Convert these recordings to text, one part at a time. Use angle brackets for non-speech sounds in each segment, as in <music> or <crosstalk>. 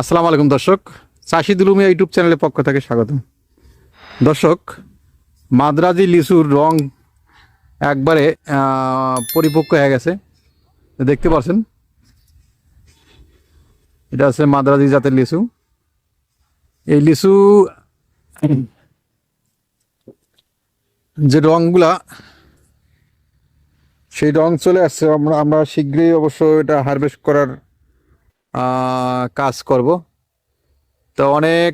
আসসালামু আলাইকুম, দর্শক। চাষি দুলুমিয়া ইউটিউব চ্যানেলের পক্ষ থেকে স্বাগত দর্শক, মাদ্রাজি লিচুর রং একবারে পরিপক্ক হয়ে গেছে। দেখতে পাচ্ছেন এটা আছে মাদ্রাজি জাতের লিচু। এই লিচু, যে রংগুলা, সেই রং চলে আসছে। আমরা আমরা শীঘ্রই অবশ্য এটা হারভেস্ট করার কাজ করব। তো অনেক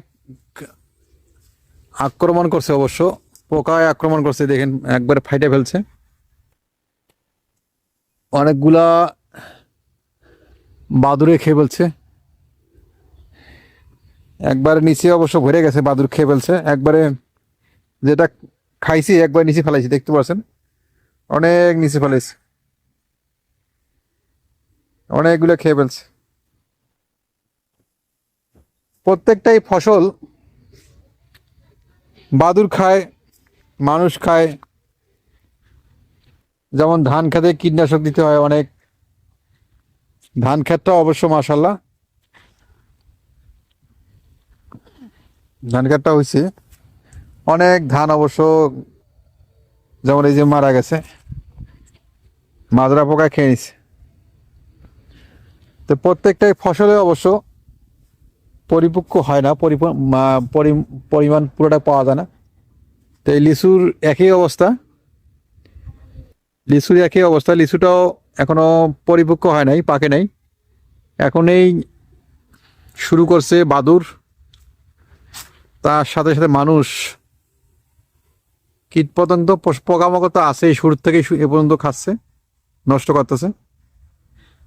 আক্রমণ করছে অবশ্য। পোকায় আক্রমণ করছে, দেখেন, একবারে ফাইটে ফেলছে। অনেকগুলা বাদুরে খেয়ে ফেলছে। একবার নিচে অবশ্য ভরে গেছে বাদুর খেয়ে ফেলছে। একবারে যেটা খাইছি, একবার নিচে ফেলাইছি, দেখতে পাচ্ছেন? অনেক নিচে ফেলাইছে। অনেকগুলো খেয়ে ফেলছে। প্রত্যেকটাই ফসল বাদুর খায়, মানুষ খায়। যেমন ধান খেতে কীটনাশক দিতে হয় অনেক। ধান ক্ষেতটা অবশ্য মাসাল্লাহ ধান ক্ষেতটা হয়েছে অনেক ধান অবশ্য যেমন এই যে মারা গেছে, মাজরা পোকা খেয়ে নিছে। তো প্রত্যেকটাই ফসলে অবশ্য পরিপক্ক হয় না পরিমাণ পুরোটা পাওয়া যায় না। তো এই লিচুর একই অবস্থা। লিচুর একই অবস্থা, লিচুটাও এখনও পরিপক্ক হয় নাই, পাকে নাই। এখন এই শুরু করছে বাদুর। তার সাথে সাথে মানুষ কীট পতঙ্গ পোষ- পোকামাকড় তো আছে শুরু থেকে এ পর্যন্ত খাচ্ছে, নষ্ট করতেছে।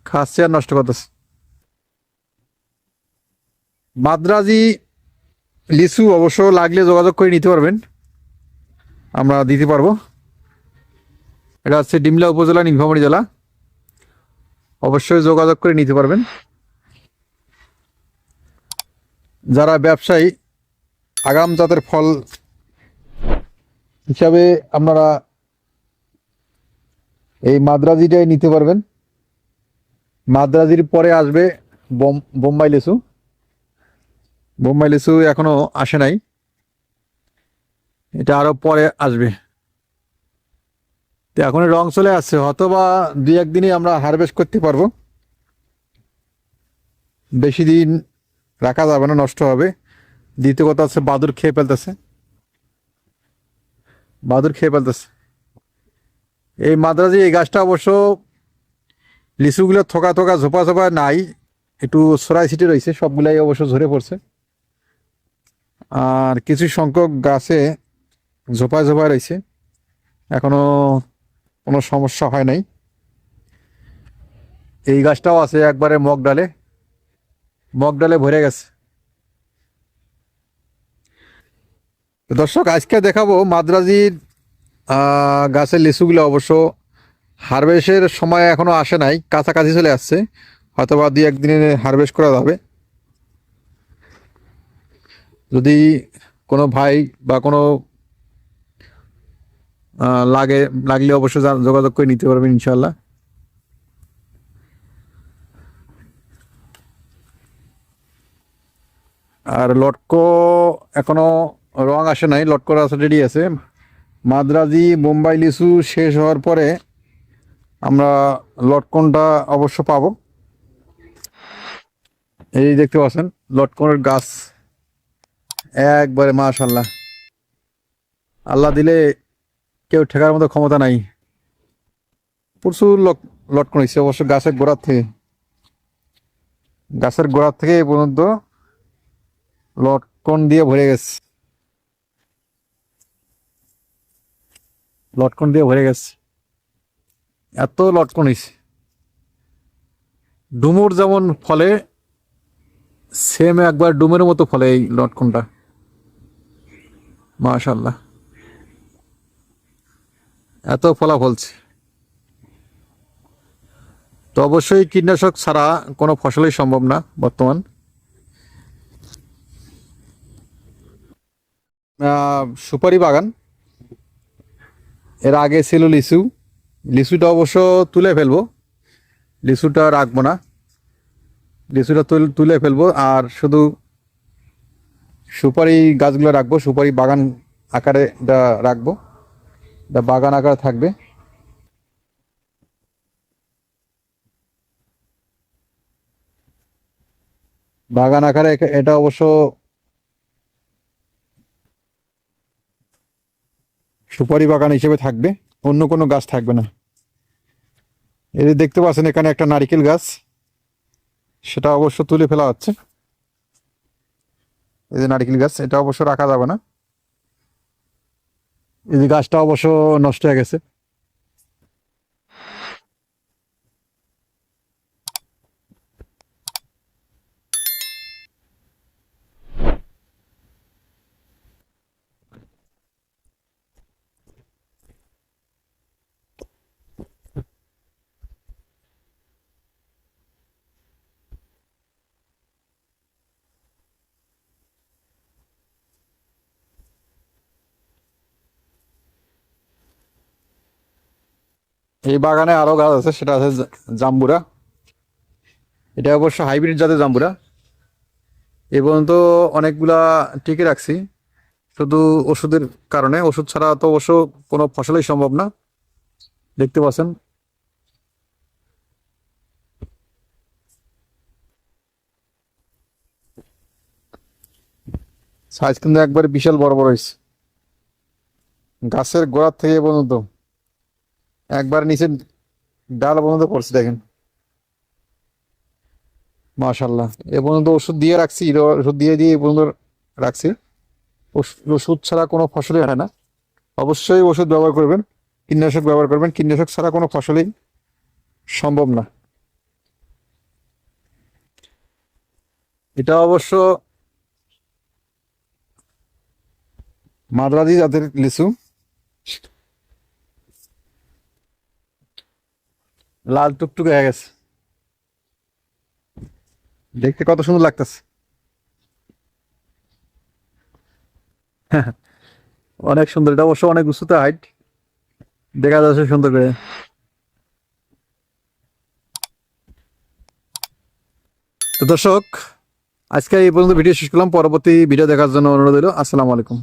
খাচ্ছে আর নষ্ট করতেছে। মাদ্রাজি লিচু অবশ্য লাগলে যোগাযোগ করে নিতে পারবেন। আমরা দিতে পারব। এটা হচ্ছে ডিমলা উপজেলা নীলফামারী জেলা। অবশ্যই যোগাযোগ করে নিতে পারবেন। যারা ব্যবসায়ী, আগাম জাতের ফল হিসাবে আপনারা এই মাদ্রাজিটাই নিতে পারবেন। মাদ্রাজির পরে আসবে বোম- বোম্বাই লিচু বোম্বাই লিচু এখনও আসে নাই। এটা আরও পরে আসবে। তো এখন রং চলে আসছে হয়তো বা দুই একদিনই আমরা হারভেস্ট করতে পারব। বেশি দিন রাখা যাবে না, নষ্ট হবে। দ্বিতীয় কথা হচ্ছে বাদুর খেয়ে ফেলতেছে। বাদুর খেয়ে ফেলতেছে। এই মাদ্রাজি এই গাছটা অবশ্য লিচুগুলো থোকা থোকা ঝোপা ঝোপা নাই, একটু সরাই ছিটে রয়েছে, সবগুলাই অবশ্য ঝরে পড়ছে। আর কিছু সংখ্যক গাছে ঝোপায় ঝোপায় রয়েছে। এখনও কোনো সমস্যা হয় নাই। এই গাছটাও আছে একবারে মগ ডালে। মগ ডালে ভরে গেছে। দর্শক, আজকে দেখাবো মাদ্রাজির গাছের লিচুগুলো। অবশ্য হারভেস্টের সময় এখনও আসে নাই, কাছাকাছি চলে আসছে। হয়তো বা দুই একদিনে হারভেস্ট করা যাবে যদি কোনো ভাই বা কোনো লাগে, লাগলে অবশ্যই যোগাযোগ করে নিতে পারবেন ইনশাল্লাহ আর লটকো এখনও রং আসে নাই, লটকোর আছে রেডি আছে। মাদ্রাজি বোম্বাই লিচু শেষ হওয়ার পরে আমরা লটকনটা অবশ্য পাব। এই দেখতে পাচ্ছেন, লটকনের গাছ। একবারে মাশাল্লাহ আল্লাহ দিলে কেউ ঠেকার মতো ক্ষমতা নাই। প্রচুর লট লটকন হয়েছে অবশ্য গাছের গোড়ার থেকে। গাছের গোড়ার থেকে এই পর্যন্ত লটকন দিয়ে ভরে গেছে। লটকন দিয়ে ভরে গেছে। এত লটকন হয়েছে ডুমুর যেমন ফলে সেম একবার ডুমের মতো ফলে এই লটকনটা। মাশাল্লাহ এত ফলা ফলছে তো অবশ্যই কীটনাশক ছাড়া কোনো ফসলই সম্ভব না বর্তমান। সুপারি বাগান। এর আগে ছিল লিচু। লিচুটা অবশ্য তুলে ফেলব। লিচুটা রাখব না। লিচুটা তুলে ফেলব। আর শুধু সুপারি গাছগুলো রাখব, সুপারি বাগান আকারে এটা রাখব। এটা বাগান আকারে থাকবে। বাগান আকারে এটা অবশ্য সুপারি বাগান হিসেবে থাকবে, অন্য কোনো গাছ থাকবে না। যে দেখতে পাচ্ছেন এখানে একটা নারকেল গাছ, সেটা অবশ্য তুলে ফেলা হচ্ছে। এই যে নারকেল গাছ, এটা অবশ্য রাখা যাবে না। এই যে গাছটা অবশ্য নষ্ট হয়ে গেছে। এই বাগানে আরও গাছ আছে, সেটা আছে জাম্বুরা। এটা অবশ্য হাইব্রিড জাতের জাম্বুরা। এ পর্যন্ত অনেকগুলা টিকে রাখছি। শুধু ওষুধের কারণে, ওষুধ ছাড়া তো অবশ্য কোনো ফসলই সম্ভব না। দেখতে পাচ্ছেন। সাইজ কিন্তু একবারে বিশাল বড় বড় হয়েছে। গাছের গোড়ার থেকে পর্যন্ত। একবার নিচে ডাল পর্যন্ত পড়ছে দেখেন। মাশাল্লাহ এ পর্যন্ত ওষুধ দিয়ে রাখছি ওষুধ দিয়ে দিয়ে এ পর্যন্ত রাখছি। ওষ- ওষুধ ছাড়া কোনো ফসলই হয় না। অবশ্যই ওষুধ ব্যবহার করবেন, কীটনাশক ব্যবহার করবেন। কীটনাশক ছাড়া কোনো ফসলই সম্ভব না। এটা অবশ্য মাদ্রাজি জাতের লিচু। লাল টুকটুকে হয়ে গেছে। দেখতে কত সুন্দর লাগতেছে। <laughs> অনেক সুন্দর, এটা অবশ্য অনেক উঁচুতে হাইট দেখা যাচ্ছে সুন্দর করে। তো দর্শক, আজকে এই পর্যন্ত ভিডিও শেষ করলাম। পরবর্তী ভিডিও দেখার জন্য অনুরোধ রইল। আসসালামু আলাইকুম।